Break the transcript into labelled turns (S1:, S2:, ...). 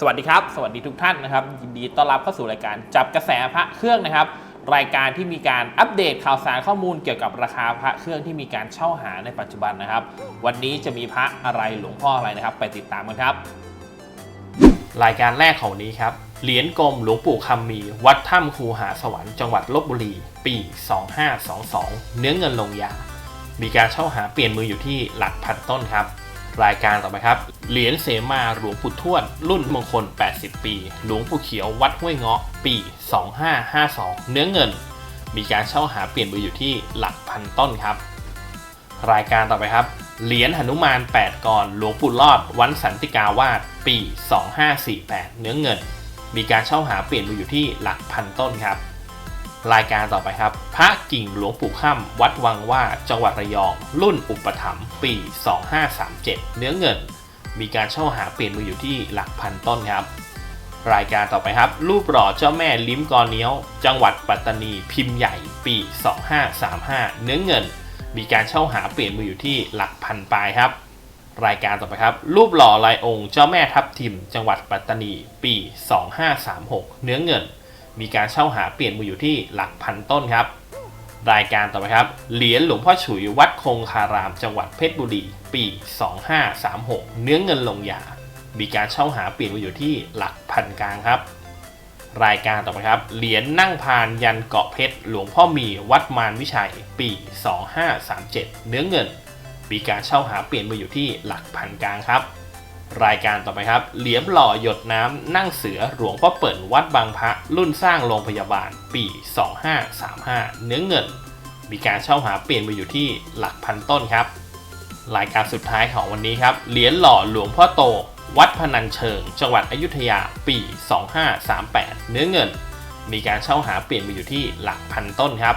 S1: สวัสดีครับ สวัสดีทุกท่านนะครับ ยินดีต้อนรับเข้าสู่รายการจับกระแสพระเครื่องนะครับ รายการที่มีการอัปเดตข่าวสารข้อมูลเกี่ยวกับราคาพระเครื่องที่มีการเช่าหาในปัจจุบันนะครับ วันนี้จะมีพระอะไรหลวงพ่ออะไรนะครับ ไปติดตามกันครับ รายการแรกของนนี้ครับเหรียญกลมหลวงปู่คำมีวัดถ้ำคูหาสวรรค์จังหวัดลบบุรี ปี 2522 เนื้อเงินลงยา มีการเช่าหาเปลี่ยนมืออยู่ที่หลักพันต้นครับ รายการต่อไปครับ เหรียญเสมาหลวงปู่ทวด รุ่นมงคล 80 ปี หลวงปู่เขียววัดห้วยเงาะ ปี 2552 เนื้อเงิน มีการเช่าหาเปลี่ยนมืออยู่ที่หลักพันต้นครับ รายการต่อไปครับ เหรียญหนุมาน 8กรหลวงปู่รอด วันสันติกาวาสปี 2548 เนื้อเงิน มีการเช่าหาเปลี่ยนมืออยู่ที่หลักพันต้นครับ รายการต่อไปครับ พระกิ่งหลวงปู่ค่ำวัดวังว่าจังหวัดระยอง รุ่นอุปถัมภ์ปี 2537 เนื้อเงิน มีการเช่าหาเปลี่ยนมืออยู่ที่หลักพันต้นครับ รายการต่อไปครับ รูปหล่อเจ้าแม่ลิ้มกอเนี้ยว จังหวัดปัตตานีพิมพ์ใหญ่ปี 2535 เนื้อเงิน มีการเช่าหาเปลี่ยนมืออยู่ที่หลักพันปลายครับ รายการต่อไปครับ รูปหล่อลายองค์เจ้าแม่ทับทิม จังหวัดปัตตานี ปี 2536 เนื้อเงิน มีการเช่าหาเปลี่ยนมืออยู่ที่หลักพันต้นครับ รายการต่อไปครับ เหรียญหลวงพ่อฉุยวัดคงคาราม จังหวัดเพชรบุรี ปี 2536 เนื้อเงินลงยา มีการเช่าหาเปลี่ยนมืออยู่ที่หลักพันกลางครับ รายการต่อไปครับ เหรียญนั่งพานยันเกาะเพชรหลวงพ่อมีวัดมารวิชัย ปี 2537 เนื้อเงิน มีการเช่าหาเปลี่ยนมืออยู่ที่หลักพันกลางครับ รายการต่อไปครับ เหรียญหล่อหยดน้ำนั่งเสือหลวงพ่อเปิ่นวัดบางพระรุ่นสร้างโรงพยาบาล ปี 2535 เนื้อเงิน มีการเช่าหาเปลี่ยนมือยู่ที่หลักพันต้นครับ รายการสุดท้ายของวันนี้ครับ เหรียญหล่อหลวงพ่อโต วัดพนัญเชิง จังหวัดอยุธยา ปี 2538 เนื้อเงิน มีการเช่าหาเปลี่ยนมืออยู่ที่หลักพันต้นครับ